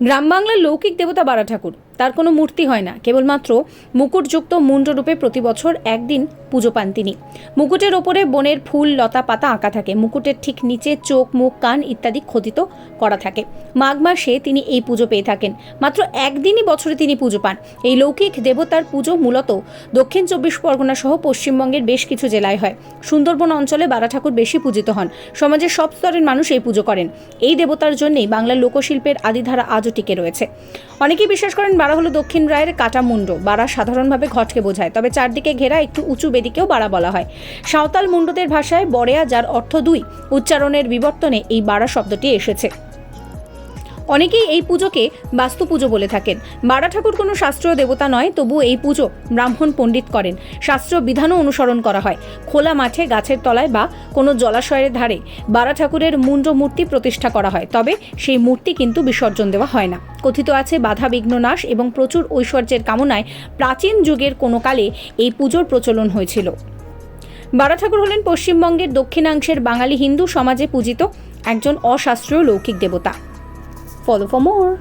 গ্রাম বাংলার লৌকিক দেবতা বারা ঠাকুর তার কোনো মূর্তি হয় না। কেবলমাত্র মুকুটযুক্ত মুন্ডরূপে প্রতি বছর একদিন পুজো পান তিনি। মুকুটের ওপরে বনের ফুল, লতা পাতা আঁকা থাকে। মুকুটের ঠিক নিচে চোখ, মুখ, কান ইত্যাদি খোদিত করা থাকে। মাঘ মাসে তিনি এই পুজো পেয়ে থাকেন। মাত্র একদিনই বছরে তিনি পুজো পান। এই লৌকিক দেবতার পুজো মূলত দক্ষিণ চব্বিশ পরগনা সহ পশ্চিমবঙ্গের বেশ কিছু জেলায় হয়। সুন্দরবন অঞ্চলে বারা ঠাকুর বেশি পূজিত হন। সমাজের সব স্তরের মানুষ এই পুজো করেন। এই দেবতার জন্যেই বাংলার লোকশিল্পের আদিধারা আজও টিকে রয়েছে। অনেকেই বিশ্বাস করেন বারা হলো দক্ষিণ রায়ের কাটা মুন্ড বারা সাধারণভাবে ঘটকে বোঝায়, তবে চারদিকে ঘেরা একটু উঁচু বেদিকেও বাড়া বলা হয়। সাঁওতাল মুন্ডদের ভাষায় বড়েয়া, যার অর্থ দুই, উচ্চারণের বিবর্তনে এই বাড়া শব্দটি এসেছে। অনেকেই এই পুজোকে বাস্তু পুজো বলে থাকেন। বারা ঠাকুর কোনো শাস্ত্রীয় দেবতা নয়, তবু এই পুজো ব্রাহ্মণ পণ্ডিত করেন। শাস্ত্রীয় বিধানও অনুসরণ করা হয়। খোলা মাঠে, গাছের তলায় বা কোনো জলাশয়ের ধারে বারা ঠাকুরের মুন্ড মূর্তি প্রতিষ্ঠা করা হয়। তবে সেই মূর্তি কিন্তু বিসর্জন দেওয়া হয় না। কথিত আছে, বাধা, বিঘ্ন, নাশ এবং প্রচুর ঐশ্বর্যের কামনায় প্রাচীন যুগের কোনো কালে এই পুজোর প্রচলন হয়েছিল। বারা ঠাকুর হলেন পশ্চিমবঙ্গের দক্ষিণাংশের বাঙালি হিন্দু সমাজে পূজিত একজন অশাস্ত্রীয় লৌকিক দেবতা। Follow for more!